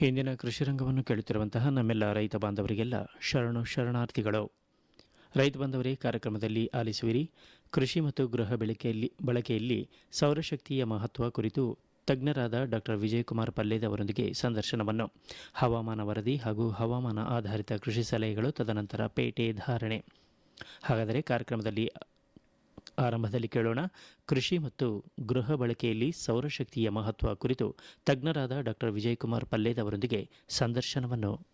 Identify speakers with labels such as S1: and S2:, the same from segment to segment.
S1: ಇಂದಿನ ಕೃಷಿ ರಂಗವನ್ನು ಕೇಳುತ್ತಿರುವಂತಹ ನಮ್ಮೆಲ್ಲ ರೈತ ಬಾಂಧವರಿಗೆಲ್ಲ ಶರಣು ಶರಣಾರ್ಥಿಗಳು. ರೈತ ಬಾಂಧವರೇ, ಕಾರ್ಯಕ್ರಮದಲ್ಲಿ ಆಲಿಸುವಿರಿ. ಕೃಷಿ ಮತ್ತು ಗೃಹ ಬಳಕೆಯಲ್ಲಿ ಬಳಕೆಯಲ್ಲಿ ಸೌರಶಕ್ತಿಯ ಮಹತ್ವ ಕುರಿತು ತಜ್ಞರಾದ ಡಾಕ್ಟರ್ ವಿಜಯಕುಮಾರ್ ಪಲ್ಲೇದ್ ಅವರೊಂದಿಗೆ ಸಂದರ್ಶನವನ್ನು. ಹವಾಮಾನ ವರದಿ ಹಾಗೂ ಹವಾಮಾನ ಆಧಾರಿತ ಕೃಷಿ ಸಲಹೆಗಳು ತದನಂತರ ಪೇಟೆ ಧಾರಣೆ. ಹಾಗಾದರೆ ಕಾರ್ಯಕ್ರಮದಲ್ಲಿ ಆರಂಭದಲ್ಲಿ ಕೇಳೋಣ. ಕೃಷಿ ಮತ್ತು ಗೃಹ ಬಳಕೆಯಲ್ಲಿ ಸೌರಶಕ್ತಿಯ ಮಹತ್ವ ಕುರಿತು ತಜ್ಞರಾದ ಡಾಕ್ಟರ್ ವಿಜಯಕುಮಾರ್ ಪಲ್ಲೇದ್ ಅವರೊಂದಿಗೆ ಸಂದರ್ಶನವನ್ನು.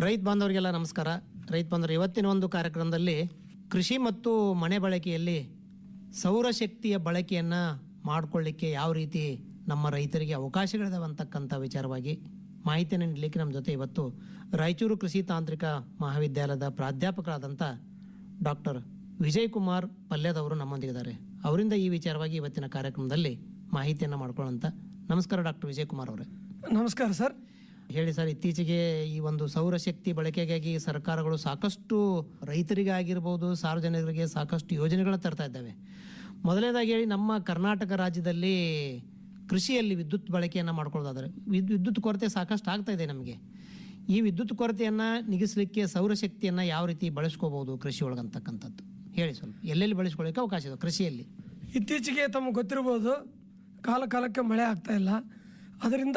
S2: ರೈತ ಬಾಂಧವರಿಗೆಲ್ಲ ನಮಸ್ಕಾರ. ರೈತ ಬಾಂಧವರು, ಇವತ್ತಿನ ಒಂದು ಕಾರ್ಯಕ್ರಮದಲ್ಲಿ ಕೃಷಿ ಮತ್ತು ಮನೆ ಬಳಕೆಯಲ್ಲಿ ಸೌರಶಕ್ತಿಯ ಬಳಕೆಯನ್ನು ಮಾಡಿಕೊಳ್ಳಿಕ್ಕೆ ಯಾವ ರೀತಿ ನಮ್ಮ ರೈತರಿಗೆ ಅವಕಾಶಗಳಿದಾವೆ ಅಂತಕ್ಕಂಥ ವಿಚಾರವಾಗಿ ಮಾಹಿತಿಯನ್ನು ನೀಡಲಿಕ್ಕೆ ನಮ್ಮ ಜೊತೆ ಇವತ್ತು ರಾಯಚೂರು ಕೃಷಿ ತಾಂತ್ರಿಕ ಮಹಾವಿದ್ಯಾಲಯದ ಪ್ರಾಧ್ಯಾಪಕರಾದಂಥ ಡಾಕ್ಟರ್ ವಿಜಯ್ ಕುಮಾರ್ ಪಲ್ಯದವರು ನಮ್ಮೊಂದಿಗಿದ್ದಾರೆ. ಅವರಿಂದ ಈ ವಿಚಾರವಾಗಿ ಇವತ್ತಿನ ಕಾರ್ಯಕ್ರಮದಲ್ಲಿ ಮಾಹಿತಿಯನ್ನು ಮಾಡ್ಕೊಳ್ಳೋಂಥ ನಮಸ್ಕಾರ ಡಾಕ್ಟರ್ ವಿಜಯ್ ಕುಮಾರ್ ಅವರೇ.
S3: ನಮಸ್ಕಾರ ಸರ್.
S2: ಹೇಳಿ ಸರ್ ಇತ್ತೀಚೆಗೆ ಈ ಒಂದು ಸೌರಶಕ್ತಿ ಬಳಕೆಗಾಗಿ ಸರ್ಕಾರಗಳು ಸಾಕಷ್ಟು ರೈತರಿಗೆ ಆಗಿರ್ಬೋದು ಸಾರ್ವಜನಿಕರಿಗೆ ಸಾಕಷ್ಟು ಯೋಜನೆಗಳನ್ನು ತರ್ತಾ ಇದ್ದಾವೆ. ಮೊದಲನೇದಾಗಿ ಹೇಳಿ ನಮ್ಮ ಕರ್ನಾಟಕ ರಾಜ್ಯದಲ್ಲಿ ಕೃಷಿಯಲ್ಲಿ ವಿದ್ಯುತ್ ಬಳಕೆಯನ್ನು ಮಾಡ್ಕೊಳ್ಳೋದಾದರೆ ವಿದ್ ವಿದ್ಯುತ್ ಕೊರತೆ ಸಾಕಷ್ಟು ಆಗ್ತಾ ಇದೆ ನಮಗೆ. ಈ ವಿದ್ಯುತ್ ಕೊರತೆಯನ್ನು ನಿಗಿಸಲಿಕ್ಕೆ ಸೌರಶಕ್ತಿಯನ್ನು ಯಾವ ರೀತಿ ಬಳಸ್ಕೋಬಹುದು ಕೃಷಿ ಒಳಗಂತಕ್ಕಂಥದ್ದು ಹೇಳಿ ಸ್ವಲ್ಪ. ಎಲ್ಲೆಲ್ಲಿ ಬಳಸ್ಕೊಳ್ಳಿಕ್ಕೆ ಅವಕಾಶ ಇದೆ ಕೃಷಿಯಲ್ಲಿ?
S3: ಇತ್ತೀಚೆಗೆ ತಮಗೆ ಗೊತ್ತಿರ್ಬೋದು ಕಾಲ ಕಾಲಕ್ಕೆ ಮಳೆ ಆಗ್ತಾ ಇಲ್ಲ. ಅದರಿಂದ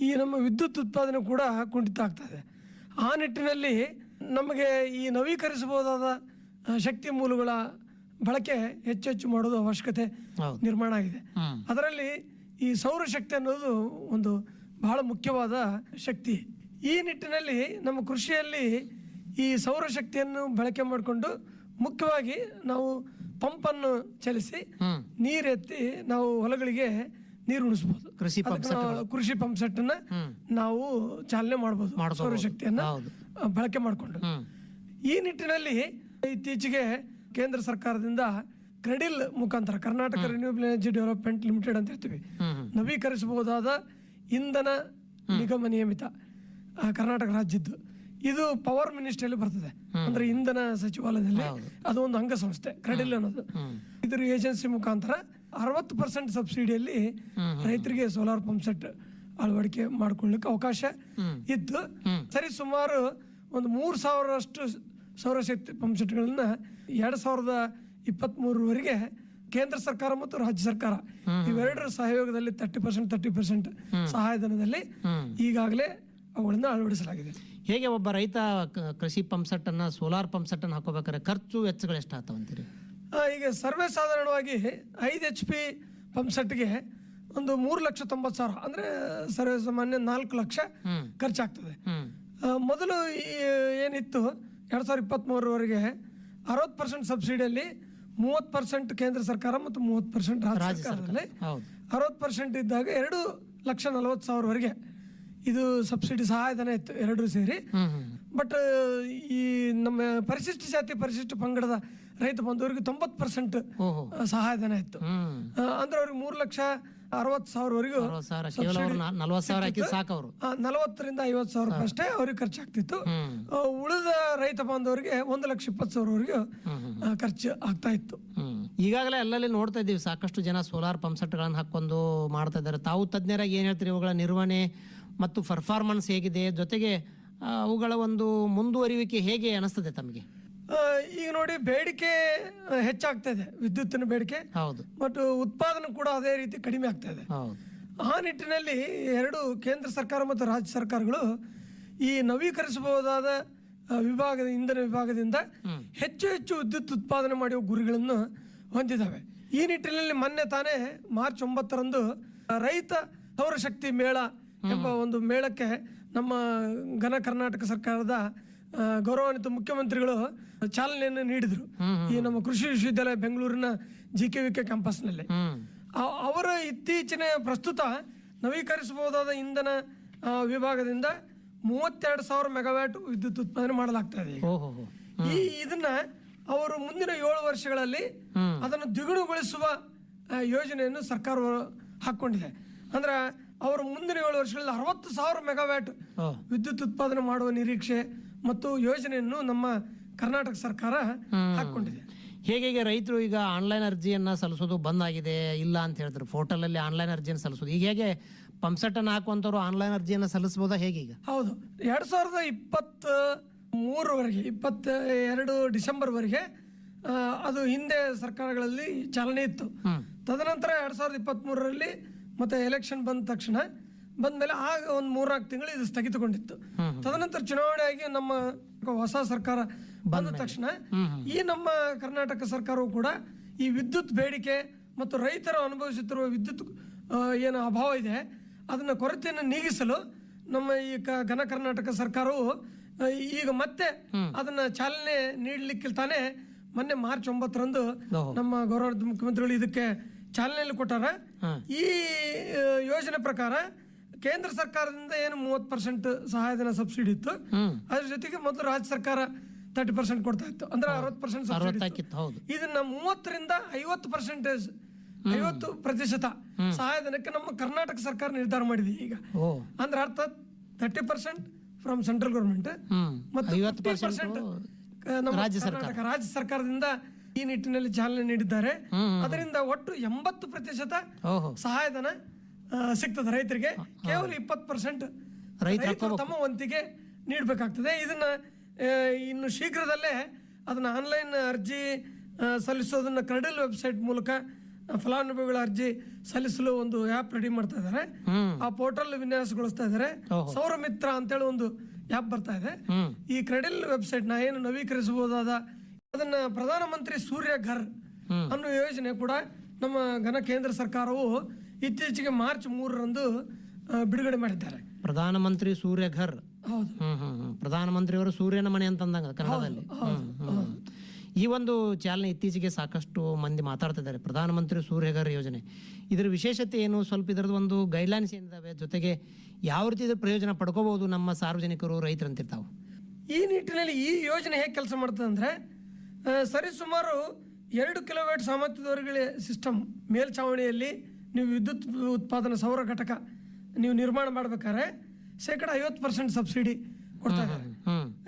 S3: ಈ ನಮ್ಮ ವಿದ್ಯುತ್ ಉತ್ಪಾದನೆ ಕೂಡ ಕುಂಠಿತ ಆಗ್ತಾ ಇದೆ. ಆ ನಿಟ್ಟಿನಲ್ಲಿ ನಮಗೆ ಈ ನವೀಕರಿಸಬಹುದಾದ ಶಕ್ತಿ ಮೂಲಗಳ ಬಳಕೆ ಹೆಚ್ಚೆಚ್ಚು ಹೆಚ್ಚು ಮಾಡೋದು ಅವಶ್ಯಕತೆ. ನಿರ್ಮಾಣ ಆಗಿದೆ. ಅದರಲ್ಲಿ ಈ ಸೌರಶಕ್ತಿ ಅನ್ನೋದು ಒಂದು ಬಹಳ ಮುಖ್ಯವಾದ ಶಕ್ತಿ. ಈ ನಿಟ್ಟಿನಲ್ಲಿ ನಮ್ಮ ಕೃಷಿಯಲ್ಲಿ ಈ ಸೌರಶಕ್ತಿಯನ್ನು ಬಳಕೆ ಮಾಡಿಕೊಂಡು ಮುಖ್ಯವಾಗಿ ನಾವು ಪಂಪನ್ನು ಚಲಿಸಿ. ನೀರೆತ್ತಿ ನಾವು ಹೊಲಗಳಿಗೆ ನೀರು ಉಣಿಸಬಹುದು
S2: ಕೃಷಿ
S3: ಕೃಷಿ ಪಂಪ್ ಸೆಟ್ ಅನ್ನ ನಾವು ಚಾಲನೆ ಮಾಡಬಹುದು. ಸೌರಶಕ್ತಿಯನ್ನ ಬಳಕೆ ಮಾಡಿಕೊಂಡು. ಈ ನಿಟ್ಟಿನಲ್ಲಿ ಇತ್ತೀಚೆಗೆ ಕೇಂದ್ರ ಸರ್ಕಾರದಿಂದ ಕ್ರೆಡಿಲ್ ಮುಖಾಂತರ Karnataka renewable energy development limited ಅಂತ ಹೇಳ್ತೀವಿ. ನವೀಕರಿಸಬಹುದಾದ ಇಂಧನ ನಿಗಮ ನಿಯಮಿತ ಕರ್ನಾಟಕ ರಾಜ್ಯದ್ದು. ಇದು ಪವರ್ ಮಿನಿಸ್ಟ್ರಿಯಲ್ಲಿ ಬರ್ತದೆ. ಅಂದ್ರೆ ಇಂಧನ ಸಚಿವಾಲಯದಲ್ಲಿ ಅದು ಒಂದು ಅಂಗಸಂಸ್ಥೆ ಕ್ರೆಡಿಲ್ ಅನ್ನೋದು. ಇದ್ರ ಏಜೆನ್ಸಿ ಮುಖಾಂತರ ಅರವತ್ತು ಪರ್ಸೆಂಟ್ ಸಬ್ಸಿಡಿಯಲ್ಲಿ ರೈತರಿಗೆ ಸೋಲಾರ್ ಪಂಪ್ ಸೆಟ್ ಅಳವಡಿಕೆ ಮಾಡ್ಕೊಳ್ಳಿಕ್ಕೆ ಅವಕಾಶ ಇತ್ತು ಸರಿ ಸುಮಾರು ಒಂದು ಮೂರು ಸಾವಿರಷ್ಟು ಸೌರಶಕ್ತಿ ಪಂಪ್ ಸೆಟ್ಗಳನ್ನ ಎರಡ್ ಸಾವಿರದ ಇಪ್ಪತ್ತ್ ಮೂರವರೆಗೆ ಕೇಂದ್ರ ಸರ್ಕಾರ ಮತ್ತು ರಾಜ್ಯ ಸರ್ಕಾರ ಇವೆರಡರ ಸಹಯೋಗದಲ್ಲಿ ತರ್ಟಿ ಪರ್ಸೆಂಟ್ ತರ್ಟಿ ಪರ್ಸೆಂಟ್ ಸಹಾಯಧನದಲ್ಲಿ ಈಗಾಗಲೇ ಅವುಗಳನ್ನು ಅಳವಡಿಸಲಾಗಿದೆ.
S2: ಹೇಗೆ ಒಬ್ಬ ರೈತ ಕೃಷಿ ಪಂಪ್ ಸೆಟ್ ಅನ್ನ ಸೋಲಾರ್ ಪಂಪ್ ಸೆಟ್ ಅನ್ನ ಹಾಕೋಬೇಕಾದ್ರೆ ಖರ್ಚು ವೆಚ್ಚಗಳು ಎಷ್ಟು ಆಗ್ತಾವಂತೀರಿ
S3: ಆ, ಈಗ ಸರ್ವೇ ಸಾಧಾರಣವಾಗಿ ಐದು ಎಚ್ ಪಿ ಪಂಪ್ ಸೆಟ್ಗೆ ಒಂದು ಮೂರು ಲಕ್ಷ ತೊಂಬತ್ತು ಸಾವಿರ ಅಂದ್ರೆ ಸರ್ವೇ ಸಾಮಾನ್ಯ ನಾಲ್ಕು ಲಕ್ಷ ಖರ್ಚಾಗ್ತದೆ. ಮೊದಲು ಏನಿತ್ತು? ಎರಡ್ ಸಾವಿರದ ಇಪ್ಪತ್ತ್ಮೂರವರೆಗೆ ಅರವತ್ತು ಪರ್ಸೆಂಟ್ ಸಬ್ಸಿಡಿಯಲ್ಲಿ ಮೂವತ್ತು ಪರ್ಸೆಂಟ್ ಕೇಂದ್ರ ಸರ್ಕಾರ ಮತ್ತು ಮೂವತ್ತು ಪರ್ಸೆಂಟ್ ರಾಜ್ಯ ಸರ್ಕಾರದಲ್ಲಿ ಅರವತ್ತು ಪರ್ಸೆಂಟ್ ಇದ್ದಾಗ ಎರಡು ಲಕ್ಷ ನಲವತ್ತು ಸಾವಿರವರೆಗೆ ಇದು ಸಬ್ಸಿಡಿ ಸಹಾಯಧನ ಇತ್ತು ಎರಡೂ ಸೇರಿ. ಬಟ್ ಈ ನಮ್ಮ ಪರಿಶಿಷ್ಟ ಜಾತಿ ಪರಿಶಿಷ್ಟ ಪಂಗಡದ ರೈತ ಬಂದವರಿಗೆ ತೊಂಬತ್ತು ಪರ್ಸೆಂಟ್ ಸಹಾಯಧನ ಇತ್ತು ಅಂದ್ರೆ ಅವ್ರಿಗೆ ಮೂರು ಲಕ್ಷ ಅರವತ್ತು ಸಾವಿರವರೆಗೂ
S2: ಅರವತ್ತು ಸಾವಿರ ಕೇವಲ ಅವ್ರು ನಲ್ವತ್ತು ಸಾವಿರ ಸಾಕು ಅವರು
S3: ನಲವತ್ತರಿಂದ ಐವತ್ತು ಸಾವಿರ ರೂಪಾಯಿ ಅಷ್ಟೇ ಅವ್ರಿಗೆ ಖರ್ಚಾಗ್ತಿತ್ತು. ಆ, ಉಳಿದ ರೈತ ಬಾಂಧವರಿಗೆ ಒಂದು ಲಕ್ಷ ಇಪ್ಪತ್ತು ಸಾವಿರವರೆಗೂ ಆ, ಖರ್ಚು ಆಗ್ತಾ ಇತ್ತು.
S2: ಹ್ಮ್. ಈಗಾಗಲೇ ಅಲ್ಲಲ್ಲಿ ನೋಡ್ತಾ ಇದ್ದೀವಿ ಸಾಕಷ್ಟು ಜನ ಸೋಲಾರ್ ಪಂಪ್ ಸೆಟ್ಗಳನ್ನು ಹಾಕೊಂಡು ಮಾಡ್ತಾ ಇದ್ದಾರೆ. ತಾವು ತಜ್ಞರಾಗಿ ಏನು ಹೇಳ್ತೀರಿ ಇವುಗಳ ನಿರ್ವಹಣೆ ಮತ್ತು ಪರ್ಫಾರ್ಮೆನ್ಸ್ ಹೇಗಿದೆ ಜೊತೆಗೆ ಆ, ಅವುಗಳ ಒಂದು ಮುಂದುವರಿಯುವಿಕೆ ಹೇಗೆ ಅನಿಸ್ತದೆ ತಮಗೆ?
S3: ಆ, ಈಗ ನೋಡಿ ಬೇಡಿಕೆ ಆ, ಹೆಚ್ಚಾಗ್ತಾ ಇದೆ ವಿದ್ಯುತ್ತಿನ ಬೇಡಿಕೆ.
S2: ಹೌದು.
S3: ಬಟ್ ಉತ್ಪಾದನೆ ಕೂಡ ಅದೇ ರೀತಿ ಕಡಿಮೆ ಆಗ್ತಾ ಇದೆ.
S2: ಹೌದು.
S3: ಆ ನಿಟ್ಟಿನಲ್ಲಿ ಎರಡು ಕೇಂದ್ರ ಸರ್ಕಾರ ಮತ್ತು ರಾಜ್ಯ ಸರ್ಕಾರಗಳು ಈ ನವೀಕರಿಸಬಹುದಾದ ಆ, ವಿಭಾಗದ ಇಂಧನ ವಿಭಾಗದಿಂದ ಹೆಚ್ಚು ಹೆಚ್ಚು ವಿದ್ಯುತ್ ಉತ್ಪಾದನೆ ಮಾಡುವ ಗುರಿಗಳನ್ನು ಹೊಂದಿದ್ದಾವೆ. ಈ ನಿಟ್ಟಿನಲ್ಲಿ ಮೊನ್ನೆ ತಾನೇ ಮಾರ್ಚ್ ಒಂಬತ್ತರಂದು ಆ, ರೈತ ಸೌರಶಕ್ತಿ ಮೇಳ ಎಂಬ ಒಂದು ಮೇಳಕ್ಕೆ ನಮ್ಮ ಘನ ಕರ್ನಾಟಕ ಸರ್ಕಾರದ ಗೌರವಾನ್ವಿತ ಮುಖ್ಯಮಂತ್ರಿಗಳು ಚಾಲನೆಯನ್ನು ನೀಡಿದ್ರು. ಈ ನಮ್ಮ ಕೃಷಿ ವಿಶ್ವವಿದ್ಯಾಲಯ ಬೆಂಗಳೂರಿನ ಜಿ ಕೆ ವಿ ಕೆ ಕ್ಯಾಂಪಸ್ನಲ್ಲಿ ಅವರ ಇತ್ತೀಚಿನ ಪ್ರಸ್ತುತ ನವೀಕರಿಸಬಹುದಾದ ಇಂಧನ ವಿಭಾಗದಿಂದ ಮೂವತ್ತೆರಡು ಸಾವಿರ ಮೆಗಾವ್ಯಾಟ್ ವಿದ್ಯುತ್ ಉತ್ಪಾದನೆ ಮಾಡಲಾಗ್ತಾ ಇದೆ ಈ ಇದನ್ನ ಅವರು ಮುಂದಿನ ಏಳು ವರ್ಷಗಳಲ್ಲಿ ಅದನ್ನು ದ್ವಿಗುಣಗೊಳಿಸುವ ಯೋಜನೆಯನ್ನು ಸರ್ಕಾರ ಹಾಕೊಂಡಿದೆ ಅಂದ್ರೆ ಅವರು ಮುಂದಿನ ಏಳು ವರ್ಷಗಳಲ್ಲಿ ಅರವತ್ತು ಸಾವಿರ ಮೆಗಾವ್ಯಾಟ್ ವಿದ್ಯುತ್ ಉತ್ಪಾದನೆ ಮಾಡುವ ನಿರೀಕ್ಷೆ ಮತ್ತು ಯೋಜನೆಯನ್ನು ನಮ್ಮ ಕರ್ನಾಟಕ ಸರ್ಕಾರ ಹಾಕೊಂಡಿದೆ
S2: ಹೇಗೆ ರೈತರು ಈಗ ಆನ್ಲೈನ್ ಅರ್ಜಿಯನ್ನು ಸಲ್ಲಿಸೋದು ಬಂದ್ ಆಗಿದೆ ಇಲ್ಲ ಅಂತ ಹೇಳ್ತಾರೆ. ಪೋರ್ಟಲಲ್ಲಿ ಆನ್ಲೈನ್ ಅರ್ಜಿಯನ್ನು ಸಲ್ಲಿಸೋದು. ಈಗ ಹೇಗೆ ಪಂಪ್ಸೆಟ್ಟನ್ನು ಹಾಕುವಂಥವ್ರು ಆನ್ಲೈನ್ ಅರ್ಜಿಯನ್ನು ಸಲ್ಲಿಸ್ಬೋದಾ ಹೇಗೆ ಈಗ?
S3: ಹೌದು. ಎರಡು ಸಾವಿರದ ಇಪ್ಪತ್ತ ಮೂರವರೆಗೆ ಇಪ್ಪತ್ತ ಎರಡು ಡಿಸೆಂಬರ್ವರೆಗೆ ಅದು ಹಿಂದೆ ಸರ್ಕಾರಗಳಲ್ಲಿ ಚಾಲನೆ ಇತ್ತು. ತದನಂತರ ಎರಡು ಸಾವಿರದ ಇಪ್ಪತ್ತ್ಮೂರರಲ್ಲಿ ಮತ್ತೆ ಎಲೆಕ್ಷನ್ ಬಂದ ತಕ್ಷಣ ಬಂದ್ಮೇಲೆ ಆಗ ಒಂದು ಮೂರ್ನಾಲ್ಕು ತಿಂಗಳು ಇದು ಸ್ಥಗಿತಗೊಂಡಿತ್ತು. ತದನಂತರ ಚುನಾವಣೆ ಆಗಿ ನಮ್ಮ ಹೊಸ ಸರ್ಕಾರ ಬಂದ ತಕ್ಷಣ ಈ ನಮ್ಮ ಕರ್ನಾಟಕ ಸರ್ಕಾರವು ಕೂಡ ಈ ವಿದ್ಯುತ್ ಬೇಡಿಕೆ ಮತ್ತು ರೈತರು ಅನುಭವಿಸುತ್ತಿರುವ ವಿದ್ಯುತ್ ಏನು ಅಭಾವ ಇದೆ ಅದನ್ನ ಕೊರತೆಯನ್ನು ನೀಗಿಸಲು ನಮ್ಮ ಈ ಘನ ಕರ್ನಾಟಕ ಸರ್ಕಾರವು ಈಗ ಮತ್ತೆ ಅದನ್ನ ಚಾಲನೆ ನೀಡಲಿಕ್ಕೆ ತಾನೆ ಮೊನ್ನೆ ಮಾರ್ಚ್ ಒಂಬತ್ತರಂದು. ನಮ್ಮ ಗೌರವ ಮುಖ್ಯಮಂತ್ರಿಗಳು ಇದಕ್ಕೆ ಚಾಲನೆಯಲ್ಲಿ ಕೊಟ್ಟಾರ. ಈ ಯೋಜನೆ ಪ್ರಕಾರ ಕೇಂದ್ರ ಸರ್ಕಾರದಿಂದ ಏನು ಮೂವತ್ತು ಪರ್ಸೆಂಟ್ ಸಹಾಯಧನ ಸಬ್ಸಿಡಿ ಇತ್ತು. ಅದ್ರ ಜೊತೆಗೆ ಮೊದಲು ರಾಜ್ಯ ಸರ್ಕಾರ ತರ್ಟಿ ಪರ್ಸೆಂಟ್ ಕೊಡ್ತಾ ಇತ್ತು. ಅಂದ್ರೆ ಅರವತ್ತು ಪರ್ಸೆಂಟ್ ಸಬ್ಸಿಡಿ ಇದನ್ನ ಮೂವತ್ತರಿಂದ ಐವತ್ತು ಪರ್ಸೆಂಟೇಜ್ ಐವತ್ತು ಪ್ರತಿಶತ ಸಹಾಯಧನಕ್ಕೆ ನಮ್ಮ ಕರ್ನಾಟಕ ಸರ್ಕಾರ ನಿರ್ಧಾರ ಮಾಡಿದೆ ಈಗ. ಅಂದ್ರೆ ಅರ್ಥ thirty percent from central government ಮತ್ತು ಪರ್ಸೆಂಟ್
S2: ಪರ್ಸೆಂಟ್
S3: ರಾಜ್ಯ ಸರ್ಕಾರ. ರಾಜ್ಯ ಸರ್ಕಾರದಿಂದ ಈ ನಿಟ್ಟಿನಲ್ಲಿ ಚಾಲನೆ ನೀಡಿದ್ದಾರೆ. ಅದರಿಂದ ಒಟ್ಟು ಎಂಬತ್ತು ಪ್ರತಿಶತ ಸಹಾಯಧನ ಸಿಗ್ತದೆ ರೈತರಿಗೆ. ಕೇವಲ ಇಪ್ಪತ್ತು ಪರ್ಸೆಂಟ್
S2: ರೈತರು
S3: ತಮ್ಮ ವಂತಿಗೆ ನೀಡಬೇಕಾಗ್ತದೆ. ಇದನ್ನ ಇನ್ನು ಶೀಘ್ರದಲ್ಲೇ ಅದನ್ನ ಆನ್ಲೈನ್ ಅರ್ಜಿ ಸಲ್ಲಿಸೋದನ್ನ ಕ್ರೆಡಲ್ ವೆಬ್ಸೈಟ್ ಮೂಲಕ ಫಲಾನುಭವಿಗಳ ಅರ್ಜಿ ಸಲ್ಲಿಸಲು ಒಂದು ಆ್ಯಪ್ ರೆಡಿ ಮಾಡ್ತಾ ಇದ್ದಾರೆ ಆ ಪೋರ್ಟಲ್ ವಿನ್ಯಾಸಗೊಳಿಸ್ತಾ ಇದ್ದಾರೆ ಸೌರಮಿತ್ರ ಅಂತೇಳಿ ಒಂದು ಆ್ಯಪ್ ಬರ್ತಾ ಇದೆ. ಈ ಕ್ರೆಡಿಲ್ ವೆಬ್ಸೈಟ್ನ ಏನು ನವೀಕರಿಸಬಹುದಾದ ಅದನ್ನ ಪ್ರಧಾನಮಂತ್ರಿ ಸೂರ್ಯ ಘರ್ ಅನ್ನೋ ಯೋಜನೆ ಕೂಡ ನಮ್ಮ ಘನ ಕೇಂದ್ರ ಸರ್ಕಾರವು ಇತ್ತೀಚೆಗೆ ಮಾರ್ಚ್ ಮೂರರಂದು ಬಿಡುಗಡೆ ಮಾಡಿದ್ದಾರೆ.
S2: ಪ್ರಧಾನಮಂತ್ರಿ ಸೂರ್ಯ ಘರ್.
S3: ಹೌದು.
S2: ಪ್ರಧಾನಮಂತ್ರಿಯವರು ಸೂರ್ಯನ ಮನೆ ಅಂತಂದಂಗ ಕನ್ನಡದಲ್ಲಿ. ಈ ಒಂದು ಚಾಲನೆ ಇತ್ತೀಚೆಗೆ ಸಾಕಷ್ಟು ಮಂದಿ ಮಾತಾಡ್ತಿದ್ದಾರೆ ಪ್ರಧಾನಮಂತ್ರಿ ಸೂರ್ಯಘರ್ ಯೋಜನೆ. ಇದರ ವಿಶೇಷತೆ ಏನು? ಸ್ವಲ್ಪ ಇದರದ್ದು ಒಂದು ಗೈಡ್ಲೈನ್ಸ್ ಏನಿದಾವೆ? ಜೊತೆಗೆ ಯಾವ ರೀತಿ ಇದ್ರ ಪ್ರಯೋಜನ ಪಡ್ಕೋಬಹುದು ನಮ್ಮ ಸಾರ್ವಜನಿಕರು ರೈತರು ಅಂತಿರ್ತಾವೆ
S3: ಈ ನಿಟ್ಟಿನಲ್ಲಿ ಈ ಯೋಜನೆ ಹೇಗೆ ಕೆಲಸ ಮಾಡ್ತದೆ ಅಂದ್ರೆ ಸರಿಸುಮಾರು ಎರಡು ಕಿಲೋಮೀಟರ್ ಸಾಮರ್ಥ್ಯದವರೆಗೆ ಸಿಸ್ಟಮ್ ಮೇಲ್ಛಾವಣಿಯಲ್ಲಿ ನೀವು ವಿದ್ಯುತ್ ಉತ್ಪಾದನಾ ಸೌರ ಘಟಕ ನೀವು ನಿರ್ಮಾಣ ಮಾಡ್ಬೇಕಾದ್ರೆ ಶೇಕಡ ಐವತ್ತು ಪರ್ಸೆಂಟ್ ಸಬ್ಸಿಡಿ ಕೊಡ್ತಾ ಇದ್ದಾರೆ.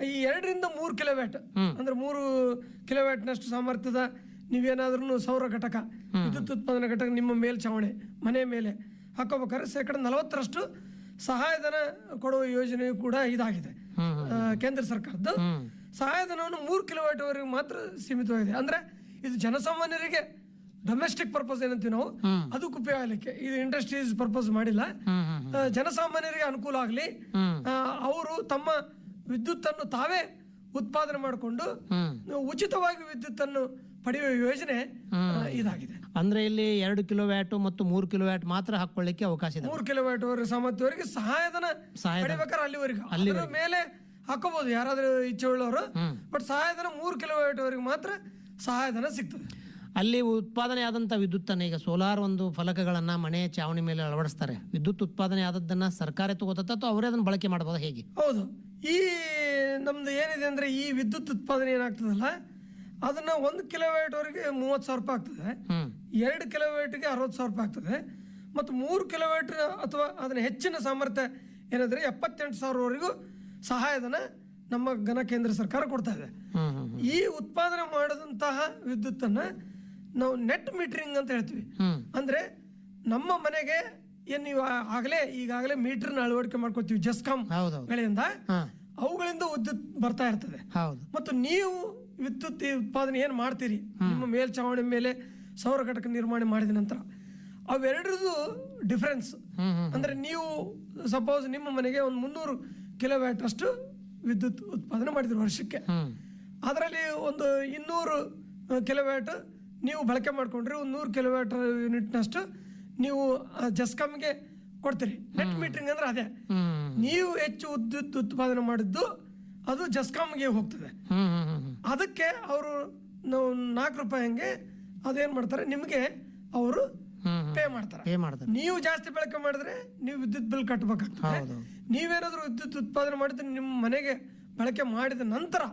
S3: ಈ ಎರಡರಿಂದ ಮೂರು ಕಿಲೋವ್ಯಾಟ್ ಅಂದ್ರೆ ಮೂರು ಕಿಲೋವ್ಯಾಟ್ನಷ್ಟು ಸಾಮರ್ಥ್ಯದ ನೀವೇನಾದ್ರೂ ಸೌರ ಘಟಕ ವಿದ್ಯುತ್ ಉತ್ಪಾದನಾ ಘಟಕ ನಿಮ್ಮ ಮೇಲ್ಛಾವಣಿ ಮನೆ ಮೇಲೆ ಹಾಕೋಬೇಕಾದ್ರೆ ಶೇಕಡ ನಲವತ್ತರಷ್ಟು ಸಹಾಯಧನ ಕೊಡುವ ಯೋಜನೆಯು ಕೂಡ ಇದಾಗಿದೆ. ಕೇಂದ್ರ ಸರ್ಕಾರದ್ದು. ಸಹಾಯಧನವನ್ನು ಮೂರು ಕಿಲೋವ್ಯಾಟ್ ವರೆಗೆ ಮಾತ್ರ ಸೀಮಿತವಾಗಿದೆ. ಅಂದ್ರೆ ಇದು ಜನಸಾಮಾನ್ಯರಿಗೆ ಡೊಮೆಸ್ಟಿಕ್ ಪರ್ಪಸ್ ಏನಂತೀವಿ ನಾವು? ಅದಕ್ಕೆ ಉಪಯೋಗ ಆಗಲಿಕ್ಕೆ. ಇದು ಇಂಡಸ್ಟ್ರೀಸ್ ಪರ್ಪಸ್ ಮಾಡಿಲ್ಲ. ಜನಸಾಮಾನ್ಯರಿಗೆ ಅನುಕೂಲ ಆಗಲಿ. ಅವರು ತಮ್ಮ ವಿದ್ಯುತ್ತನ್ನು ತಾವೇ ಉತ್ಪಾದನೆ ಮಾಡಿಕೊಂಡು ಉಚಿತವಾಗಿ ವಿದ್ಯುತ್ತನ್ನು ಪಡೆಯುವ ಯೋಜನೆ ಇದಾಗಿದೆ.
S2: ಅಂದ್ರೆ ಇಲ್ಲಿ ಎರಡು ಕಿಲೋ ವ್ಯಾಟ್ ಮತ್ತು ಮೂರು ಕಿಲೋ ವ್ಯಾಟ್ ಮಾತ್ರ ಹಾಕೊಳ್ಳಿಕ್ಕೆ ಅವಕಾಶ ಇದೆ.
S3: ಮೂರು ಕಿಲೋ ವ್ಯಾಟ್ ಸಾಮರ್ಥ್ಯವರೆಗೆ ಸಹಾಯಧನ. ಪಡಿಬೇಕಾದ್ರೆ ಅಲ್ಲಿವರೆಗೆ. ಅದರ ಮೇಲೆ ಹಾಕೋಬಹುದು. ಯಾರಾದ್ರೂ ಇಚ್ಛೆ ಉಳ್ಳವರು ಬಟ್ ಸಹಾಯಧನ ಮೂರು ಕಿಲೋಮೀಟರ್ ವರೆಗೆ ಮಾತ್ರ ಸಹಾಯಧನ ಸಿಗ್ತದೆ.
S2: ಅಲ್ಲಿ ಉತ್ಪಾದನೆ ಆದಂಥ ವಿದ್ಯುತ್ತನ್ನು ಈಗ ಸೋಲಾರ್ ಒಂದು ಫಲಕಗಳನ್ನು ಮನೆ ಚಾವಣಿ ಮೇಲೆ ಅಳವಡಿಸ್ತಾರೆ. ವಿದ್ಯುತ್ ಉತ್ಪಾದನೆ ಆದದ್ದನ್ನು ಸರ್ಕಾರ ತಗೋತತ್ತ ಅಥವಾ ಅವರೇ ಅದನ್ನು ಬಳಕೆ ಮಾಡ್ಬೋದು ಹೇಗೆ?
S3: ಹೌದು. ಈ ನಮ್ದು ಏನಿದೆ ಅಂದರೆ ಈ ವಿದ್ಯುತ್ ಉತ್ಪಾದನೆ ಏನಾಗ್ತದಲ್ಲ ಅದನ್ನ ಒಂದು ಕಿಲೋಮೀಟರ್ ವರೆಗೆ ಮೂವತ್ತು ಸಾವಿರ ರೂಪಾಯಿ ಆಗ್ತದೆ. ಎರಡು ಕಿಲೋಮೀಟರ್ಗೆ ಅರವತ್ತು ಸಾವಿರ ರೂಪಾಯಿ ಆಗ್ತದೆ. ಮತ್ತು ಮೂರು ಕಿಲೋಮೀಟ್ರ್ ಅಥವಾ ಅದನ್ನ ಹೆಚ್ಚಿನ ಸಾಮರ್ಥ್ಯ ಏನಂದ್ರೆ ಎಪ್ಪತ್ತೆಂಟು ಸಾವಿರವರೆಗೂ ಸಹಾಯಧನ ನಮ್ಮ ಘನ ಕೇಂದ್ರ ಸರ್ಕಾರ ಕೊಡ್ತಾ ಇದೆ. ಈ ಉತ್ಪಾದನೆ ಮಾಡಿದಂತಹ ವಿದ್ಯುತ್ತನ್ನ ನಾವು ನೆಟ್ ಮೀಟ್ರಿಂಗ್ ಅಂತ ಹೇಳ್ತೀವಿ. ಅಂದ್ರೆ ನಮ್ಮ ಮನೆಗೆ ಏನ್ ನೀವು ಆಗಲೇ ಈಗಾಗಲೇ ಮೀಟರ್ನ ಅಳವಡಿಕೆ ಮಾಡ್ಕೊತೀವಿ
S2: ಜಸ್ಕಾಮ್
S3: ಗಳಿಂದ. ಅವುಗಳಿಂದ ವಿದ್ಯುತ್ ಬರ್ತಾ ಇರ್ತದೆ. ಮತ್ತು ನೀವು ವಿದ್ಯುತ್ ಉತ್ಪಾದನೆ ಏನು ಮಾಡ್ತೀರಿ? ನಿಮ್ಮ ಮೇಲ್ಛಾವಣಿ ಮೇಲೆ ಸೌರ ಘಟಕ ನಿರ್ಮಾಣ ಮಾಡಿದ ನಂತರ ಅವೆರಡರದು ಡಿಫರೆನ್ಸ್ ಅಂದ್ರೆ ನೀವು ಸಪೋಸ್ ನಿಮ್ಮ ಮನೆಗೆ ಒಂದು ಮುನ್ನೂರು ಕಿಲೋವ್ಯಾಟ್ ಅಷ್ಟು ವಿದ್ಯುತ್ ಉತ್ಪಾದನೆ ಮಾಡಿದ್ರು ವರ್ಷಕ್ಕೆ. ಅದರಲ್ಲಿ ಒಂದು ಇನ್ನೂರು ಕಿಲೋವ್ಯಾಟ್ ನೀವು ಬಳಕೆ ಮಾಡಿಕೊಂಡ್ರೆ ಒಂದು ನೂರು ಕಿಲೋಮೀಟರ್ ಯೂನಿಟ್ನಷ್ಟು ನೀವು ಜಸ್ಕಾಮ್ಗೆ ಕೊಡ್ತೀರಿ. ನೆಟ್ ಮೀಟ್ರಿಂಗ್ ಅಂದ್ರೆ ಅದೇ. ನೀವು ಹೆಚ್ಚು ವಿದ್ಯುತ್ ಉತ್ಪಾದನೆ ಮಾಡಿದ್ದು ಅದು ಜಸ್ಕಾಮ್ಗೆ ಹೋಗ್ತದೆ. ಅದಕ್ಕೆ ಅವರು ನಾವು ನಾಲ್ಕು ರೂಪಾಯಿ ಹಂಗೆ ಅದೇನ್ ಮಾಡ್ತಾರೆ ನಿಮಗೆ ಅವರು ಪೇ ಮಾಡ್ತಾರೆ. ನೀವು ಜಾಸ್ತಿ ಬಳಕೆ ಮಾಡಿದ್ರೆ ನೀವು ವಿದ್ಯುತ್ ಬಿಲ್ ಕಟ್ಟಬೇಕಾಗ್ತದೆ
S2: ನೀವೇನಾದ್ರು
S3: ನೀವೇನಾದ್ರೂ ವಿದ್ಯುತ್ ಉತ್ಪಾದನೆ ಮಾಡಿದ್ರೆ ನಿಮ್ಮ ಮನೆಗೆ ಬಳಕೆ ಮಾಡಿದ ನಂತರ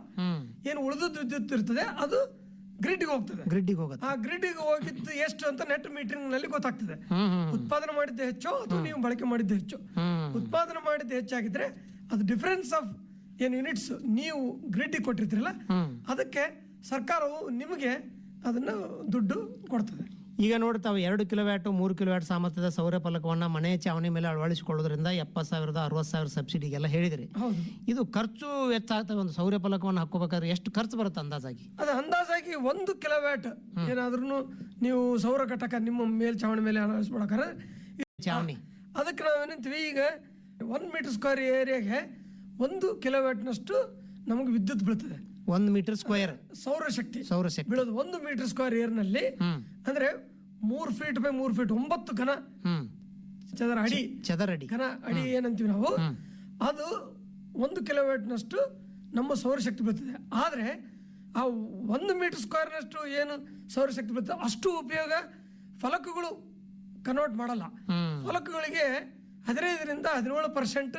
S3: ಏನು ಉಳಿದದ್ದು ವಿದ್ಯುತ್ ಇರ್ತದೆ ಅದು ಗ್ರಿಡ್ಗೆ ಹೋಗ್ತದೆ.
S2: ಗ್ರಿಡ್ಡಿಗೆ ಹೋಗುತ್ತೆ.
S3: ಆ ಗ್ರಿಡ್ಗೆ ಹೋಗಿದ್ದು ಎಷ್ಟು ಅಂತ ನೆಟ್ ಮೀಟರಿಂಗ್ನಲ್ಲಿ ಗೊತ್ತಾಗ್ತದೆ.
S2: ಹ್ಮ್ ಹ್ಮ್
S3: ಉತ್ಪಾದನೆ ಮಾಡಿದ್ದು ಹೆಚ್ಚು ಅಥವಾ ನೀವು ಬಳಕೆ ಮಾಡಿದ್ದು ಹೆಚ್ಚು? ಉತ್ಪಾದನೆ ಮಾಡಿದ್ದು ಹೆಚ್ಚಾಗಿದ್ರೆ ಅದು ಡಿಫರೆನ್ಸ್ ಆಫ್ ಏನು ಯೂನಿಟ್ಸ್ ನೀವು ಗ್ರಿಡ್ಗೆ ಕೊಟ್ಟಿರ್ತೀರಲ್ಲ? ಅದಕ್ಕೆ ಸರ್ಕಾರವು ನಿಮಗೆ ಅದನ್ನ ದುಡ್ಡು ಕೊಡ್ತದೆ.
S2: ಈಗ ನೋಡಿ ತಾವು ಎರಡು ಕಿಲೋವ್ಯಾಟು ಮೂರು ಕಿಲೋವ್ಯಾಟ್ ಸಾಮರ್ಥ್ಯದ ಸೌರ ಫಲಕವನ್ನು ಮನೆ ಚಾವಣಿ ಮೇಲೆ ಅಳವಡಿಸಿಕೊಳ್ಳೋದ್ರಿಂದ ಎಪ್ಪತ್ತು ಸಾವಿರದ ಅರವತ್ತು ಸಾವಿರ ಸಬ್ಸಿಡಿಗೆಲ್ಲ ಹೇಳಿದ್ರಿ. ಇದು ಖರ್ಚು ಹೆಚ್ಚಾಗ್ತವೆ ಒಂದು ಸೌರ ಫಲಕವನ್ನು ಹಾಕೋಬೇಕಾದ್ರೆ ಎಷ್ಟು ಖರ್ಚು ಬರುತ್ತೆ ಅಂದಾಜಾಗಿ?
S3: ಅದು ಅಂದಾಜಾಗಿ ಒಂದು ಕಿಲೋವ್ಯಾಟ್ ಏನಾದ್ರೂ ನೀವು ಸೌರ ಘಟಕ ನಿಮ್ಮ ಮೇಲ್ಛಾವಣಿ ಮೇಲೆ ಅಳವಡಿಸ್ಬೇಕಾದ್ರೆ
S2: ಚಾವಣಿ.
S3: ಅದಕ್ಕೆ ನಾವೇನಂತೀವಿ ಈಗ ಒನ್ ಮೀಟರ್ ಸ್ಕ್ವೇರ್ ಏರಿಯಾಗೆ ಒಂದು ಕಿಲೋವ್ಯಾಟ್ನಷ್ಟು ನಮಗೆ ವಿದ್ಯುತ್ ಬೀಳ್ತದೆ.
S2: ಒಂದು ಮೀಟರ್ ಸ್ಕ್ವೇರ್.
S3: ಸೌರಶಕ್ತಿ.
S2: ಸೌರಶಕ್ತಿ.
S3: ಬೀಳೋದು ಒಂದು ಮೀಟರ್ ಸ್ಕ್ವೇರ್ ಏರ್ನಲ್ಲಿ ಅಂದ್ರೆ ಮೂರ್ ಫೀಟ್ ಬೈ ಮೂರ್ ಫೀಟ್ ಒಂಬತ್ತು ಘನ
S2: ಅಡಿ.
S3: ಚದರ ಅಡಿ. ಘನ ಅಡಿ ಏನಂತೀವಿ ನಾವು? ಅದು ಒಂದು ಕಿಲೋಮೀಟರ್ನಷ್ಟು ನಮ್ಮ ಸೌರಶಕ್ತಿ ಬೀಳ್ತದೆ. ಆದರೆ ಆ ಒಂದು ಮೀಟರ್ ಸ್ಕ್ವೇರ್ನಷ್ಟು ಏನು ಸೌರಶಕ್ತಿ ಬೀಳ್ತದೆ ಅಷ್ಟು ಉಪಯೋಗ ಫಲಕಗಳು ಕನ್ವರ್ಟ್ ಮಾಡಲ್ಲ. ಫಲಕಗಳಿಗೆ ಹದಿನೈದರಿಂದ ಹದಿನೇಳು ಪರ್ಸೆಂಟ್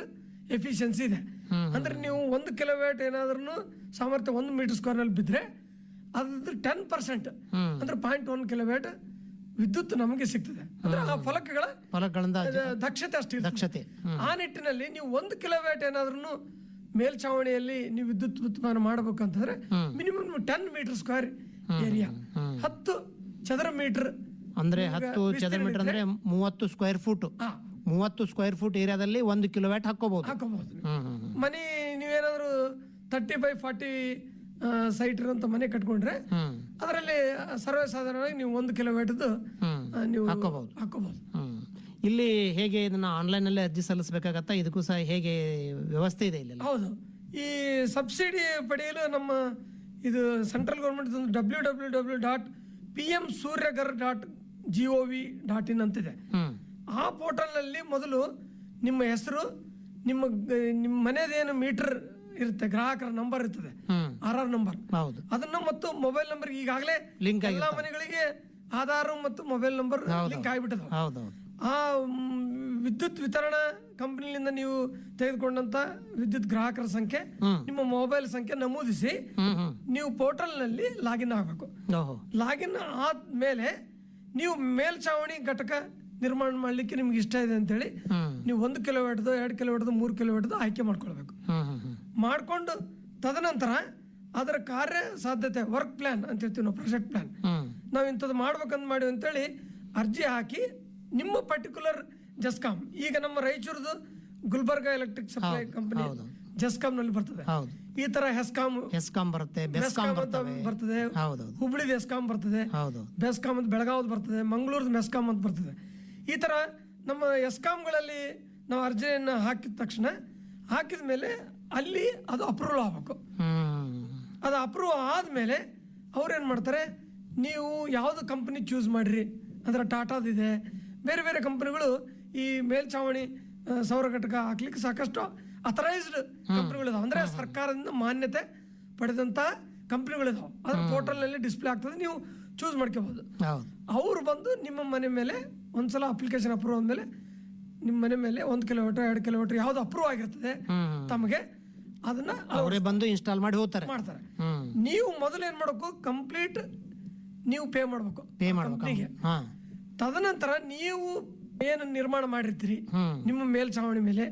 S3: ಎಫಿಷಿಯನ್ಸಿ ಇದೆ. ಅಂದ್ರೆ ನೀವು ಒಂದು ಕಿಲೋವ್ಯಾಟ್ ಏನಾದ್ರೂ ಸಾಮರ್ಥ್ಯ ಒಂದು ಮೀಟರ್ ಸ್ಕ್ವೇರ್ನಲ್ಲಿ ಬಿದ್ದರೆ ಅದ್ರ ಟೆನ್ ಪರ್ಸೆಂಟ್. ಅಂದ್ರೆ ಪಾಯಿಂಟ್ ಒನ್ ಕಿಲೋವ್ಯಾಟ್ ವಿದ್ಯುತ್ ನಮಗೆ ಸಿಗ್ತದೆ. ಅಂದ್ರೆ ಆ ಫಲಕಗಳ
S2: ಫಲಕಗಳಿಂದ
S3: ದಕ್ಷತೆ ಅಷ್ಟು
S2: ದಕ್ಷತೆ.
S3: ಆ ನಿಟ್ಟಿನಲ್ಲಿ ನೀವು ಒಂದು ಕಿಲೋವ್ಯಾಟ್ ಏನಾದ್ರೂ ಮೇಲ್ಛಾವಣಿಯಲ್ಲಿ ನೀವು ವಿದ್ಯುತ್ ಉತ್ಪಾದನೆ ಮಾಡಬೇಕಂತಂದ್ರೆ minimum ten metre square area ಹತ್ತು ಚದರ ಮೀಟರ್
S2: ಅಂದ್ರೆ ಹತ್ತು ಚದರ ಮೀಟರ್ ಅಂದ್ರೆ ಮೂವತ್ತು ಸ್ಕ್ವೇರ್ ಫೂಟ್ ಮೂವತ್ತು ಸ್ಕ್ವೇರ್ ಫೂಟ್ ಏರಿಯಾದಲ್ಲಿ ಒಂದು ಕಿಲೋವ್ಯಾಟ್ ಹಾಕೋಬಹುದು
S3: ಹಾಕೋಬಹುದು. ಮನೆ ನೀವೇನಾದ್ರು ತರ್ಟಿ ಬೈ ಫಾರ್ಟಿ ಸೈಟ್ ಇರುವಂತ ಮನೆ ಕಟ್ಕೊಂಡ್ರೆ ಅದರಲ್ಲಿ ಸರ್ವೇ ಸಾಧಾರಣವಾಗಿ ನೀವು ಒಂದು ಕಿಲೋಮೀಟರ್ದು ನೀವು
S2: ಹಾಕೋಬಹುದು.
S3: ಹಾಕೋಬಹುದು.
S2: ಇಲ್ಲಿ ಹೇಗೆ ಇದನ್ನ ಆನ್ಲೈನ್ ಅಲ್ಲೇ ಅರ್ಜಿ ಸಲ್ಲಿಸಬೇಕಾಗತ್ತಾ? ಇದಕ್ಕೂ ಸಹ ಹೇಗೆ ವ್ಯವಸ್ಥೆ ಇದೆ ಇಲ್ಲಿ
S3: ಹೌದು. ಈ ಸಬ್ಸಿಡಿ ಪಡೆಯಲು ನಮ್ಮ ಇದು central government W W W dot P M Suryaghar dot G O V dot in ಅಂತಿದೆ. ಆ ಪೋರ್ಟಲ್ನಲ್ಲಿ ಮೊದಲು ನಿಮ್ಮ ಹೆಸರು ನಿಮ್ಮ ನಿಮ್ಮ ಮನೆಯದೇನು ಮೀಟರ್ ಇರುತ್ತೆ ಗ್ರಾಹಕರ ನಂಬರ್ ಇರ್ತದೆ ಆರ್ ಆರ್ ನಂಬರ್.
S2: ಹೌದು.
S3: ಅದನ್ನ ಮತ್ತು ಮೊಬೈಲ್ ನಂಬರ್ ಈಗಾಗಲೇ
S2: ಲಿಂಕ್
S3: ಎಲ್ಲ ಮನೆಗಳಿಗೆ ಆಧಾರ್ ಮತ್ತು ಮೊಬೈಲ್ ನಂಬರ್ ಲಿಂಕ್ ಆಗಿಬಿಟ್ಟದ. ಆ ವಿದ್ಯುತ್ ವಿತರಣಾ ಕಂಪನಿಯಿಂದ ನೀವು ತೆಗೆದುಕೊಂಡಂತ ವಿದ್ಯುತ್ ಗ್ರಾಹಕರ ಸಂಖ್ಯೆ ನಿಮ್ಮ ಮೊಬೈಲ್ ಸಂಖ್ಯೆ ನಮೂದಿಸಿ ನೀವು ಪೋರ್ಟಲ್ನಲ್ಲಿ ಲಾಗಿನ್ ಆಗಬೇಕು. ಲಾಗಿನ್ ಆದ್ಮೇಲೆ ನೀವು ಮೇಲ್ಛಾವಣಿ ಘಟಕ ನಿರ್ಮಾಣ ಮಾಡ್ಲಿಕ್ಕೆ ನಿಮ್ಗೆ ಇಷ್ಟ ಇದೆ ಅಂತೇಳಿ
S2: ಹೇಳಿ
S3: ನೀವು ಒಂದು ಕಿಲೋಮೀಟರ್ದು ಎರಡು ಕಿಲೋಮೀಟರ್ದು ಮೂರು ಕಿಲೋಮೀಟರ್ದು ಆಯ್ಕೆ ಮಾಡ್ಕೊಳ್ಬೇಕು. ಮಾಡಿಕೊಂಡು ತದನಂತರ ಅದರ ಕಾರ್ಯ ಸಾಧ್ಯತೆ ವರ್ಕ್ ಪ್ಲಾನ್ ಅಂತ ಹೇಳ್ತೀವಿ ನಾವು ಪ್ರಾಜೆಕ್ಟ್ ಪ್ಲಾನ್ ನಾವು ಇಂಥದ್ದು ಮಾಡ್ಬೇಕಂತ ಮಾಡಿವಿ ಅಂತೇಳಿ ಅರ್ಜಿ ಹಾಕಿ ನಿಮ್ಮ ಪರ್ಟಿಕ್ಯುಲರ್ ಜಸ್ಕಾಮ್ ಈಗ ನಮ್ಮ ರಾಯಚೂರ್ದು ಗುಲ್ಬರ್ಗಾ ಎಲೆಕ್ಟ್ರಿಕ್ ಸಪ್ಲೈ ಕಂಪನಿ. ಜಸ್ಕಾಮ್ನಲ್ಲಿ ಬರ್ತದೆ. ಈ ತರ ಹೆಸ್ಕಾಮ್
S2: ಹೆಸ್ಕಾಮ್ ಬರುತ್ತೆ ಬೆಸ್ಕಾಂ
S3: ಮೆಸ್ಕಾಮ್ ಅಂತ ಬರ್ತದೆ.
S2: ಹುಬ್ಳಿ
S3: ಹುಬ್ಳಿದ ಎಸ್ಕಾಮ್ ಬರ್ತದೆ. ಬೆಸ್ಕಾಮ್ ಅಂತ ಬೆಳಗಾವ್ ಬರ್ತದೆ. ಮಂಗಳೂರದ ಮೆಸ್ಕಾಮ್ ಅಂತ ಬರ್ತದೆ. ಈ ಥರ ನಮ್ಮ ಎಸ್ಕಾಮ್ಗಳಲ್ಲಿ ನಾವು ಅರ್ಜಿಯನ್ನು ಹಾಕಿದ ತಕ್ಷಣ ಹಾಕಿದ ಮೇಲೆ ಅಲ್ಲಿ ಅದು ಅಪ್ರೂವಲ್ ಆಗಬೇಕು. ಅದು ಅಪ್ರೂವ್ ಆದಮೇಲೆ ಅವ್ರೇನು ಮಾಡ್ತಾರೆ ನೀವು ಯಾವುದು ಕಂಪ್ನಿ ಚೂಸ್ ಮಾಡಿರಿ ಅಂದರೆ ಟಾಟಾದಿದೆ ಬೇರೆ ಬೇರೆ ಕಂಪ್ನಿಗಳು ಈ ಮೇಲ್ಛಾವಣಿ ಸೌರ ಘಟಕ ಹಾಕ್ಲಿಕ್ಕೆ ಸಾಕಷ್ಟು ಅಥರೈಸ್ಡ್ ಕಂಪ್ನಿಗಳಿದಾವೆ. ಅಂದರೆ ಸರ್ಕಾರದಿಂದ ಮಾನ್ಯತೆ ಪಡೆದಂಥ ಕಂಪ್ನಿಗಳಿದಾವೆ. ಅದ್ರ ಪೋರ್ಟಲ್ನಲ್ಲಿ ಡಿಸ್ಪ್ಲೇ ಆಗ್ತದೆ ನೀವು ಚೂಸ್
S2: ಮಾಡ್ಕೋಬೋದು.
S3: ಅವ್ರು ಬಂದು ನಿಮ್ಮ ಮನೆ ಮೇಲೆ ಒಂದ್ಸಲ ಅಪ್ಲಿಕೇಶನ್ ಅಪ್ರೂವ್ ಆದಮೇಲೆ ನಿಮ್ಮ ಮನೆ ಮೇಲೆ ಒಂದು ಕಿಲೋಮೀಟರ್ ಎರಡು ಕಿಲೋಮೀಟರ್ ಯಾವ್ದು ಅಪ್ರೂವ್ ಆಗಿರ್ತದೆ ತಮಗೆ ಅದನ್ನ
S2: ಅವರೇ ಬಂದು ಇನ್ಸ್ಟಾಲ್ ಮಾಡಿ ಹೋಗ್ತಾರೆ.
S3: ಮಾಡ್ತಾರೆ. ನೀವು ಮೊದಲು ಏನ್ ಮಾಡಬೇಕು? ಕಂಪ್ಲೀಟ್ ನೀವು ಪೇ ಮಾಡಬೇಕು.
S2: ಪೇ ಮಾಡಬೇಕು.
S3: ತದನಂತರ ನೀವು ಏನು ನಿರ್ಮಾಣ ಮಾಡಿರ್ತೀರಿ. ನಿಮ್ಮ ಮೇಲ್ಛಾವಣಿ ಮೇಲೆ.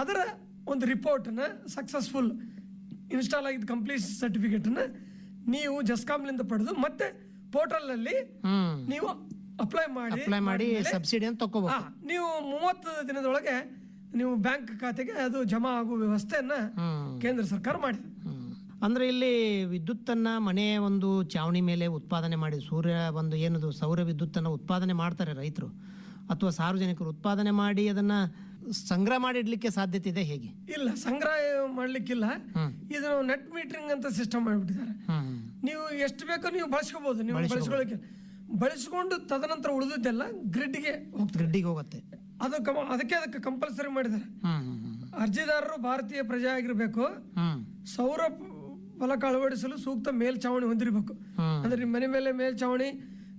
S3: ಅದರ ಒಂದು ರಿಪೋರ್ಟನ್ನ ಸಕ್ಸಸ್ಫುಲ್ ಇನ್ಸ್ಟಾಲ್ ಆಗಿದ್ದ ಕಂಪ್ಲೀಟ್ ಸರ್ಟಿಫಿಕೇಟನ್ನ ನೀವು ಜಸ್ಕಾಮ್ಲಿಂದ ಪಡೆದು ಮತ್ತೆ ಪೋರ್ಟಲ್
S2: ಅಲ್ಲಿ
S3: ನೀವು ಅಪ್ಲೈ ಮಾಡಿ
S2: ಅಪ್ಲೈ ಮಾಡಿ ಸಬ್ಸಿಡಿ ಅಂತ
S3: ತಕೋಬಹುದು ನೀವು ಮೂವತ್ತು ದಿನದೊಳಗೆ ನೀವು ಬ್ಯಾಂಕ್ ಖಾತೆಗೆ ಅದು ಜಮಾ ಆಗುವ ವ್ಯವಸ್ಥೆಯನ್ನ ಕೇಂದ್ರ ಸರ್ಕಾರ ಮಾಡಿದೆ.
S2: ಅಂದ್ರೆ ಇಲ್ಲಿ ವಿದ್ಯುತ್ತನ್ನ ಮನೆ ಒಂದು ಚಾವಣಿ ಮೇಲೆ ಉತ್ಪಾದನೆ ಮಾಡಿ ಸೂರ್ಯ ಒಂದು ಏನದು ಸೌರ ವಿದ್ಯುತ್ತನ್ನ ಉತ್ಪಾದನೆ ಮಾಡ್ತಾರೆ ರೈತರು. ಅಥವಾ ಸಾರ್ವಜನಿಕರು ಉತ್ಪಾದನೆ ಮಾಡಿ ಅದನ್ನ ಸಂಗ್ರಹ ಮಾಡಿ ಇಡ್ಲಿಕ್ಕೆ ಸಾಧ್ಯತೆ ಇದೆ ಹೇಗೆ?
S3: ಇಲ್ಲ ಸಂಗ್ರಹ ಮಾಡ್ಲಿಕ್ಕಿಲ್ಲ. ಇದು ನೆಟ್ ಮೀಟರಿಂಗ್ ಅಂತ ಸಿಸ್ಟಮ್ ಮಾಡಿಬಿಟ್ಟಿದ್ದಾರೆ. ನೀವು ಎಷ್ಟು ಬೇಕೋ ನೀವು ಬಳಸ್ಕೋಬಹುದು ನೀವು ಬಳಸ್ಕೊಳ್ಳೋಕೆ. ಬಳಸ್ಕೊಂಡು ತದನಂತರ ಉಳಿದಿದ್ದೆಲ್ಲ ಗ್ರಿಡ್ಗೆ ಹೋಗ್ತದೆ.
S2: ಗ್ರಿಡ್ಡಿಗೆ ಹೋಗುತ್ತೆ.
S3: ಅದು ಕಮ- ಅದಕ್ಕೆ ಅದಕ್ಕೆ ಕಂಪಲ್ಸರಿ ಮಾಡಿದ್ದಾರೆ. ಅರ್ಜಿದಾರರು ಭಾರತೀಯ ಪ್ರಜೆ ಆಗಿರಬೇಕು. ಸೌರ ಫಲಕ ಅಳವಡಿಸಲು ಸೂಕ್ತ ಮೇಲ್ಛಾವಣಿ ಹೊಂದಿರಬೇಕು. ಅಂದ್ರೆ ನಿಮ್ಮ ಮನೆ ಮೇಲೆ ಮೇಲ್ಛಾವಣಿ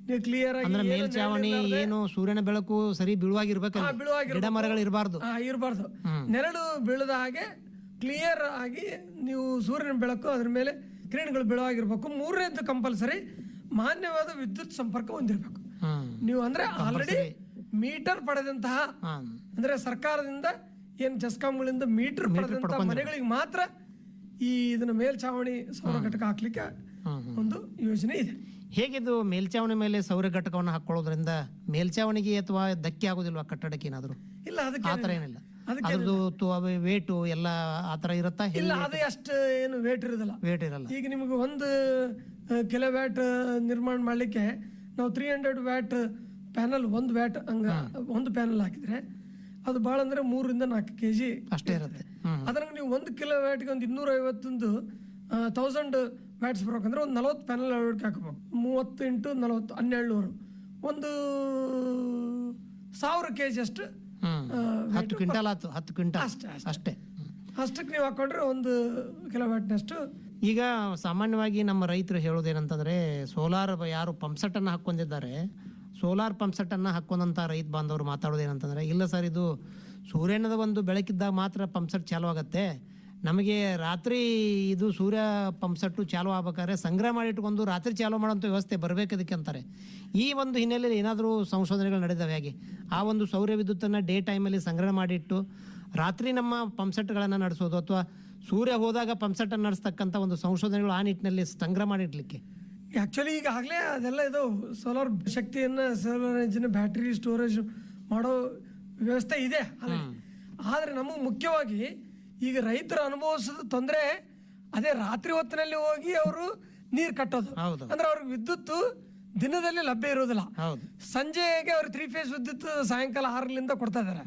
S3: ನೀವು ಕ್ಲಿಯರ್ ಆಗಿ
S2: ಅಂದ್ರೆ
S3: ಏನು
S2: ಮೇಲ್ಚಾವಣಿ ಏನು ಸೂರ್ಯನ ಬೆಳಕು ಸರಿ
S3: ಬೀಳುವಾಗಿರ್ಬೇಕು.
S2: ಗಿಡ ಮರಗಳು ಇರಬಾರ್ದು.
S3: ಇರಬಾರ್ದು. ನೆರಳು ಬೀಳದ ಹಾಗೆ ಕ್ಲಿಯರ್ ಆಗಿ ನೀವು ಸೂರ್ಯನ ಬೆಳಕು ಅದ್ರ ಮೇಲೆ ಕಿರಣಗಳು ಬೀಳುವಾಗಿರ್ಬೇಕು. ಮೂರನೇದ್ದು ಕಂಪಲ್ಸರಿ ಮಾನ್ಯವಾದ ವಿದ್ಯುತ್ ಸಂಪರ್ಕ ಹೊಂದಿರಬೇಕು. ನೀವು ಅಂದ್ರೆ ಆಲ್ರೆಡಿ ಮೀಟರ್ ಪಡೆದಂತಹ ಅಂದ್ರೆ ಸರ್ಕಾರದಿಂದ ಏನ್ ಜಸ್ಕಾಂಗಳಿಂದ ಮೀಟರ್ ಪಡೆದಂತಹ ಮನೆಗಳಿಗೆ ಮಾತ್ರ ಈ ಇದನ್ನ ಮೇಲ್ಛಾವಣಿ ಸೌರ ಘಟಕ ಹಾಕ್ಲಿಕ್ಕೆ ಒಂದು ಯೋಜನೆ ಇದೆ.
S2: ಹೇಗಿದು ಮೇಲ್ಚಾವಣಿ ಮೇಲೆ ಸೌರ ಘಟಕವನ್ನು ಹಾಕೊಳ್ಳೋದ್ರಿಂದ ಮೇಲ್ಚಾವಣಿಗೆ ಅಥವಾ ಧಕ್ಕೆ ಆಗೋದಿಲ್ವಾ ಕಟ್ಟಡಕ್ಕೆ ಏನಾದರೂ?
S3: ಇಲ್ಲ ಅದಕ್ಕೆ
S2: ಆತರ ಏನಿಲ್ಲ.
S3: ಅದಕ್ಕೆ
S2: ವೇಟು ಎಲ್ಲ ಆತರ ಇರುತ್ತಾ?
S3: ಇಲ್ಲ ಅದು ಅಷ್ಟು ಏನು ವೇಟ್ ಇರೋದಿಲ್ಲ.
S2: ವೇಟ್ ಇರಲ್ಲ.
S3: ಈಗ ನಿಮಗೆ ಒಂದು ಕಿಲೋ ವ್ಯಾಟ್ ನಿರ್ಮಾಣ ಮಾಡಲಿಕ್ಕೆ ನಾವು ತ್ರೀ ಹಂಡ್ರೆಡ್ ವ್ಯಾಟ್ ಪ್ಯಾನಲ್ ಒಂದು ವ್ಯಾಟ್ ಹಂಗ ಒಂದು ಪ್ಯಾನಲ್ ಹಾಕಿದ್ರೆ ಅದು ಭಾಳ ಅಂದ್ರೆ ಮೂರರಿಂದ ನಾಲ್ಕು ಕೆ ಜಿ
S2: ಅಷ್ಟೇ ಇರುತ್ತೆ.
S3: ಅದ್ರಾಗ ನೀವು ಒಂದು ಕಿಲೋ ವ್ಯಾಟ್ಗೆ ಒಂದು ಇನ್ನೂರ ಐವತ್ತೊಂದು ತೌಸಂಡ್ ವ್ಯಾಟ್ಸ್ ಬರ್ಬೇಕಂದ್ರೆ ಒಂದು ನಲವತ್ತು ಪ್ಯಾನಲ್ ಅಳವಡಿಕೆ ಹಾಕಬೇಕು. ಮೂವತ್ತು ಇಂಟು ನಲವತ್ತು ಹನ್ನೆರಡು ನೂರು ಒಂದು ಸಾವಿರ ಕೆ ಜಿ ಅಷ್ಟು
S2: ಹತ್ತು ಕ್ವಿಂಟಲ್ ಆಯ್ತು ಹತ್ತು ಕ್ವಿಂಟಲ್.
S3: ಅಷ್ಟೇ ಅಷ್ಟೇ. ಅಷ್ಟಕ್ಕೆ ನೀವು ಹಾಕೊಂಡ್ರೆ ಒಂದು ಕಿಲೋ ವ್ಯಾಟ್ನಷ್ಟು
S2: ಈಗ ಸಾಮಾನ್ಯವಾಗಿ ನಮ್ಮ ರೈತರು ಹೇಳೋದೇನಂತಂದ್ರೆ, ಸೋಲಾರ್ ಯಾರು ಪಂಪ್ಸೆಟನ್ನು ಹಾಕ್ಕೊಂಡಿದ್ದಾರೆ, ಸೋಲಾರ್ ಪಂಪ್ಸೆಟನ್ನು ಹಾಕ್ಕೊಂಡಂಥ ರೈತ ಬಾಂಧವರು ಮಾತಾಡೋದೇನಂತಂದ್ರೆ, ಇಲ್ಲ ಸರ್, ಇದು ಸೂರ್ಯನದ ಒಂದು ಬೆಳಕಿದ್ದಾಗ ಮಾತ್ರ ಪಂಪ್ಸೆಟ್ ಚಾಲು ಆಗುತ್ತೆ. ನಮಗೆ ರಾತ್ರಿ ಇದು ಸೂರ್ಯ ಪಂಪ್ಸೆಟ್ಟು ಚಾಲು ಆಗ್ಬೇಕಾದ್ರೆ ಸಂಗ್ರಹ ಮಾಡಿ ಇಟ್ಕೊಂಡು ರಾತ್ರಿ ಚಾಲು ಮಾಡೋಂಥ ವ್ಯವಸ್ಥೆ ಬರಬೇಕು ಅದಕ್ಕೆ ಅಂತಾರೆ. ಈ ಒಂದು ಹಿನ್ನೆಲೆಯಲ್ಲಿ ಏನಾದರೂ ಸಂಶೋಧನೆಗಳು ನಡೆದವೆ ಹಾಗೆ? ಆ ಒಂದು ಸೌರ್ಯ ವಿದ್ಯುತ್ತನ್ನು ಡೇ ಟೈಮಲ್ಲಿ ಸಂಗ್ರಹ ಮಾಡಿಟ್ಟು, ರಾತ್ರಿ ನಮ್ಮ ಪಂಪ್ಸೆಟ್ಗಳನ್ನು ನಡೆಸೋದು ಅಥವಾ ಸೂರ್ಯ ಹೋದಾಗ ಪಂಪ್ಸೆಟ್ಟನ್ನು ನಡೆಸ್ತಕ್ಕಂಥ ಒಂದು ಸಂಶೋಧನೆಗಳು ಆ ನಿಟ್ಟಿನಲ್ಲಿ ಸಂಗ್ರಹ ಮಾಡಿಡ್ಲಿಕ್ಕೆ.
S3: ಆ್ಯಕ್ಚುಲಿ ಈಗಾಗಲೇ ಅದೆಲ್ಲ ಇದು ಸೋಲಾರ್ ಶಕ್ತಿಯನ್ನು ಸೋಲಾರ್ ಇಂಜಿನ್ ಬ್ಯಾಟ್ರಿ ಸ್ಟೋರೇಜ್ ಮಾಡೋ ವ್ಯವಸ್ಥೆ ಇದೆ ಆದರೆ ನಮಗೆ ಮುಖ್ಯವಾಗಿ ಈಗ ರೈತರು ಅನುಭವಿಸೋದ ತೊಂದರೆ ಅದೇ ರಾತ್ರಿ ಹೊತ್ತಿನಲ್ಲಿ ಹೋಗಿ ಅವರು ನೀರು ಕಟ್ಟೋದು. ಅಂದ್ರೆ ಅವ್ರಿಗೆ ವಿದ್ಯುತ್ ದಿನದಲ್ಲಿ ಲಭ್ಯ ಇರೋದಿಲ್ಲ. ಸಂಜೆಗೆ ಅವ್ರು ತ್ರೀ ಫೇಸ್ ವಿದ್ಯುತ್ ಸಾಯಂಕಾಲ ಆರರಿಂದ ಕೊಡ್ತಾ ಇದ್ದಾರೆ.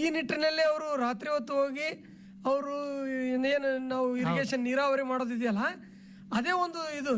S3: ಈ ನಿಟ್ಟಿನಲ್ಲಿ ಅವರು ರಾತ್ರಿ ಹೊತ್ತು ಹೋಗಿ ಅವರು ಇನ್ನೇನು ನಾವು ಇರಿಗೇಷನ್ ನೀರಾವರಿ ಮಾಡೋದಿದೆಯಲ್ಲ ಅದೇ ಒಂದು ಇದು